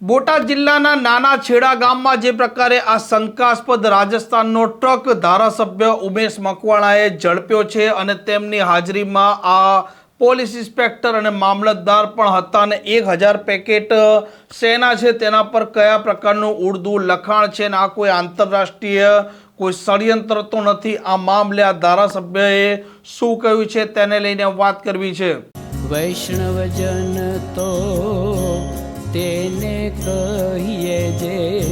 બોટાદ જિલ્લાના નાના છેડા ગામમાં જે પ્રકારે આ શંકાસ્પદ રાજસ્થાનનો ટ્રક ધારાસભ્ય ઉમેશ મકવાણાએ ઝડપ્યો છે અને તેમની હાજરીમાં આ પોલીસ ઇન્સ્પેક્ટર અને મામલતદાર પણ હતા અને એક હજાર પેકેટ સેના છે તેના પર કયા પ્રકારનું ઉર્દુ લખાણ છે અને આ કોઈ આંતરરાષ્ટ્રીય કોઈ ષડયંત્ર તો નથી. આ મામલે આ ધારાસભ્યએ શું કહ્યું છે તેને લઈને વાત કરવી છે. વૈષ્ણવજન તો તેને કહીએ જે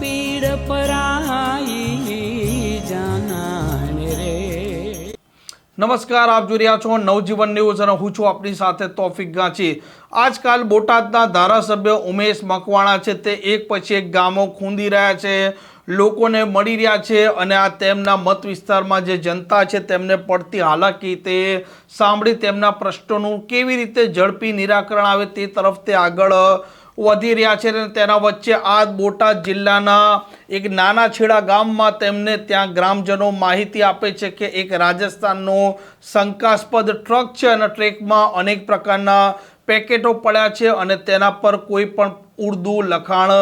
પીડ પરાઈ જાનાને રે. નમસ્કાર, આપ જોઈ રહ્યા છો નવજીવન ન્યૂઝ અને હું છું આપની સાથે તોફિક ગાંચી. આજકાલ બોટાદના ધારાસભ્ય ઉમેશ મકવાણા છે. તે એક પછી એક ગામો ખૂંદી રહ્યા છે. લોકોને મળી રહ્યા છે અને આ તેમના મત વિસ્તારમાં જે જનતા છે તેમને પડતી હાલાકી તે સાંભળી તેમના પ્રશ્નોનું કેવી રીતે ઝડપી નિરાકરણ આવે તે તરફ તે આગળ વધી રહ્યા છે અને તેના વચ્ચે આ બોટાદ જિલ્લાના એક નાના છેડા ગામમાં તેમને ત્યાં ગ્રામજનો માહિતી આપે છે કે એક રાજસ્થાનનો શંકાસ્પદ ટ્રક છે અને ટ્રેકમાં અનેક પ્રકારના પેકેટો પડ્યા છે અને તેના પર કોઈ પણ ઉર્દુ લખાણ,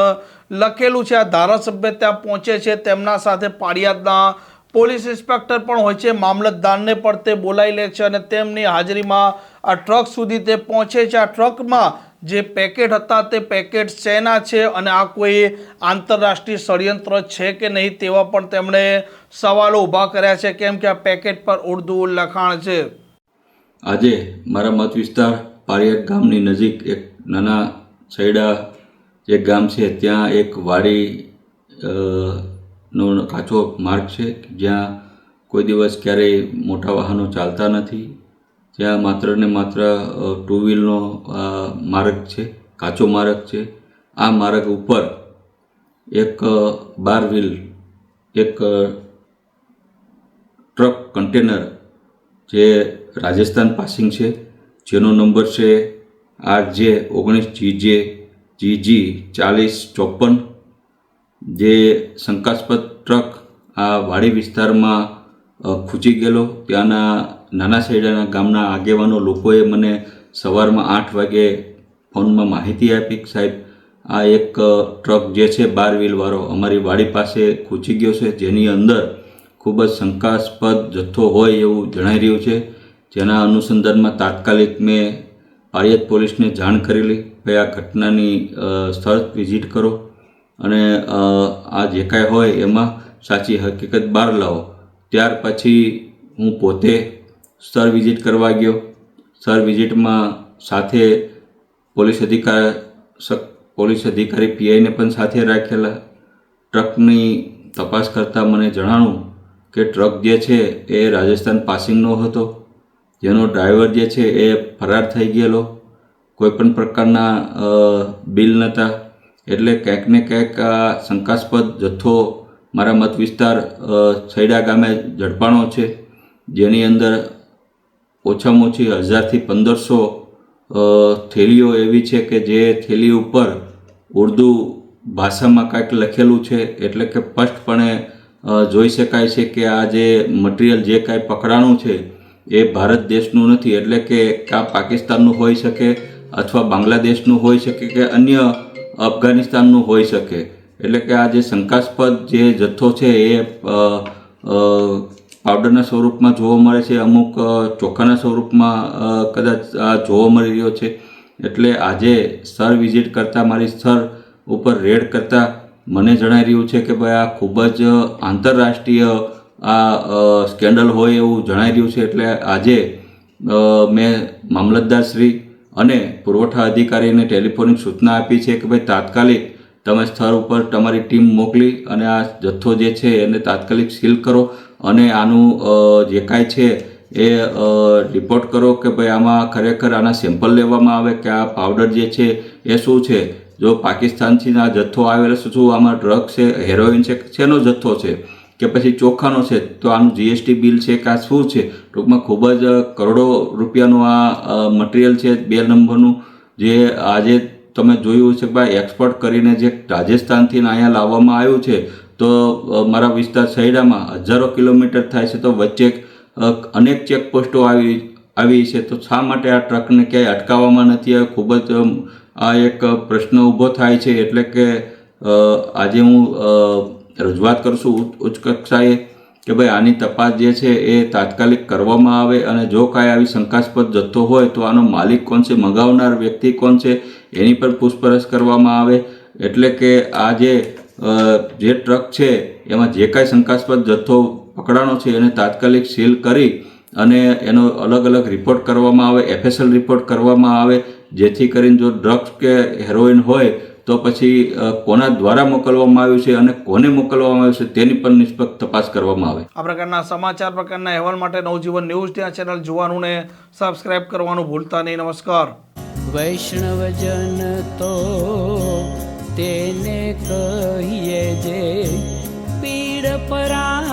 લખેલું છે. આ ધારાસભ્ય ત્યાં પહોંચે છે. તેમના સાથે પાડિયાદના પોલીસ ઇન્સ્પેક્ટર પણ હોય છે. મામલતદારને પણ તે બોલાવી લે છે અને તેમની હાજરીમાં આ ટ્રક સુધી તે પહોંચે છે. આ ટ્રકમાં જે પેકેટ હતા તે પેકેટ શેના છે અને આ કોઈ આંતરરાષ્ટ્રીય ષડયંત્ર છે કે નહીં તેવા પણ તેમણે સવાલો ઊભા કર્યા છે. કેમ કે આ પેકેટ પર ઉર્દુ લખાણ છે. આજે મારા મત વિસ્તાર પારિયાદ ગામની નજીક એક નાના સૈડા જે ગામ છે, ત્યાં એક વાડી નો કાચો માર્ગ છે. જ્યાં કોઈ દિવસ ક્યારેય મોટા વાહનો ચાલતા નથી. ત્યાં માત્ર ને માત્ર ટુ વ્હીલનો માર્ગ છે, કાચો માર્ગ છે. આ માર્ગ ઉપર એક બાર વ્હીલ એક ટ્રક કન્ટેનર જે રાજસ્થાન પાસિંગ છે. જેનો નંબર છે આર જે ઓગણીસ જી જે જી જી ચાલીસ ચોપન. જે શંકાસ્પદ ટ્રક આ વાડી વિસ્તારમાં ખૂંચી ગયેલો. ત્યાંના નાના સૈડાના ગામના આગેવાનો લોકોએ મને સવારમાં આઠ વાગે ફોનમાં માહિતી આપી સાહેબ, આ એક ટ્રક જે છે બાર વ્હીલવાળો અમારી વાડી પાસે ખૂંચી ગયો છે. જેની અંદર ખૂબ જ શંકાસ્પદ જથ્થો હોય એવું જણાઈ રહ્યું છે. જેના અનુસંધાનમાં તાત્કાલિક મેં પાળિયાદ પોલીસને જાણ કરેલી. ભાઈ, આ ઘટનાની સ્થળ વિઝિટ કરો અને આ જે કાંઈ હોય એમાં સાચી હકીકત બહાર લાવો. ત્યાર પછી હું પોતે સ્થળ વિઝિટ કરવા ગયો. સ્થળ વિઝિટમાં સાથે પોલીસ અધિકાર પોલીસ અધિકારી પીઆઈને પણ સાથે રાખેલા. ટ્રકની તપાસ કરતાં મને જણાણું કે ટ્રક જે છે એ રાજસ્થાન પાસિંગનો હતો. જેનો ડ્રાઈવર જે છે એ ફરાર થઈ ગયેલો. કોઈપણ પ્રકારના બિલ નહોતા એટલે ક્યાંક ને ક્યાંક આ શંકાસ્પદ જથ્થો મારા મત વિસ્તાર છૈડા ગામે ઝડપાણો છે. જેની અંદર ઓછામાં ઓછી હજારથી પંદરસો થેલીઓ એવી છે કે જે થેલી ઉપર ઉર્દુ ભાષામાં કાંઈક લખેલું છે. એટલે કે સ્પષ્ટપણે જોઈ શકાય છે કે આ જે મટીરિયલ જે કાંઈ પકડાણું છે એ ભારત દેશનું નથી, એટલે કે કાં પાકિસ્તાનનું હોઈ શકે અથવા બાંગ્લાદેશનું હોઈ શકે કે અન્ય અફઘાનિસ્તાનનું હોઈ શકે. એટલે કે આ જે શંકાસ્પદ જે જથ્થો છે એ પાવડરના સ્વરૂપમાં જોવા મળે છે, અમુક ચોખાના સ્વરૂપમાં કદાચ આ જોવા મળી રહ્યો છે. એટલે આજે સ્થળ વિઝિટ કરતાં, મારી સ્થળ ઉપર રેડ કરતાં મને જણાઈ રહ્યું છે કે ભાઈ આ ખૂબ જ આંતરરાષ્ટ્રીય આ સ્કેન્ડલ હોય એવું જણાઈ રહ્યું છે એટલે આજે મેં મામલતદારશ્રી અને પુરવઠા અધિકારીને ટેલિફોનિક સૂચના આપી છે કે ભાઈ તાત્કાલિક તમે સ્થળ ઉપર તમારી ટીમ મોકલી અને આ જથ્થો જે છે એને તાત્કાલિક સીલ કરો અને આનું જે કાંઈ છે એ રિપોર્ટ કરો કે ભાઈ આમાં ખરેખર આના સેમ્પલ લેવામાં આવે કે આ પાવડર જે છે એ શું છે? જો પાકિસ્તાનથી આ જથ્થો આવેલો શું આમાં ડ્રગ છે હેરોઇન છે, શેનો જથ્થો છે? કે પછી ચોખાનો છે, તો આનું જીએસટી બિલ છે કે આ શું છે, ટૂંકમાં ખૂબ જ કરોડો રૂપિયાનું આ મટીરિયલ છે, બે નંબરનું. જે આજે તમે જોયું છે ભાઈ એક્સપોર્ટ કરીને જે રાજસ્થાનથી અહીંયા લાવવામાં આવ્યું છે, તો મારા વિસ્તાર શહેડામાં હજારો કિલોમીટર થાય છે, તો વચ્ચે અનેક ચેકપોસ્ટો આવી આવી છે. તો શા માટે આ ટ્રકને ક્યાંય અટકાવવામાં નથી આવ્યો? ખૂબ જ આ એક પ્રશ્ન ઊભો થાય છે, એટલે કે આજે હું રજૂઆત કરશું ઉચ્ચ- કક્ષાએ કે ભાઈ આની તપાસ જે છે એ તાત્કાલિક કરવામાં આવે અને જો કાંઈ આવી શંકાસ્પદ જથ્થો હોય તો આનો માલિક કોણ છે, મગાવનાર વ્યક્તિ કોણ છે, એની પર પૂછપરછ કરવામાં આવે. એટલે કે આ જે જે ટ્રક છે એમાં જે કાંઈ શંકાસ્પદ જથ્થો પકડાણો છે એને તાત્કાલિક સીલ કરી અને એનો અલગ અલગ રિપોર્ટ કરવામાં આવે એફએસએલ રિપોર્ટ કરવામાં આવે. જેથી કરીને જો ડ્રગ્સ કે હેરોઇન હોય તો પછી કોના દ્વારા મોકલવામાં આવ્યું છે અને કોને મોકલવામાં આવ્યું છે તેની પણ નિષ્પક્ષ તપાસ કરવામાં આવે. આ પ્રકારના સમાચાર પ્રકારના અહેવાલ માટે નવજીવન ન્યૂઝ ત્યાં ચેનલ જોવાનું ને સબસ્ક્રાઇબ કરવાનું ભૂલતા નહીં. નમસ્કાર. વૈષ્ણવજન તો તેને કહીએ જે પીડ પરાય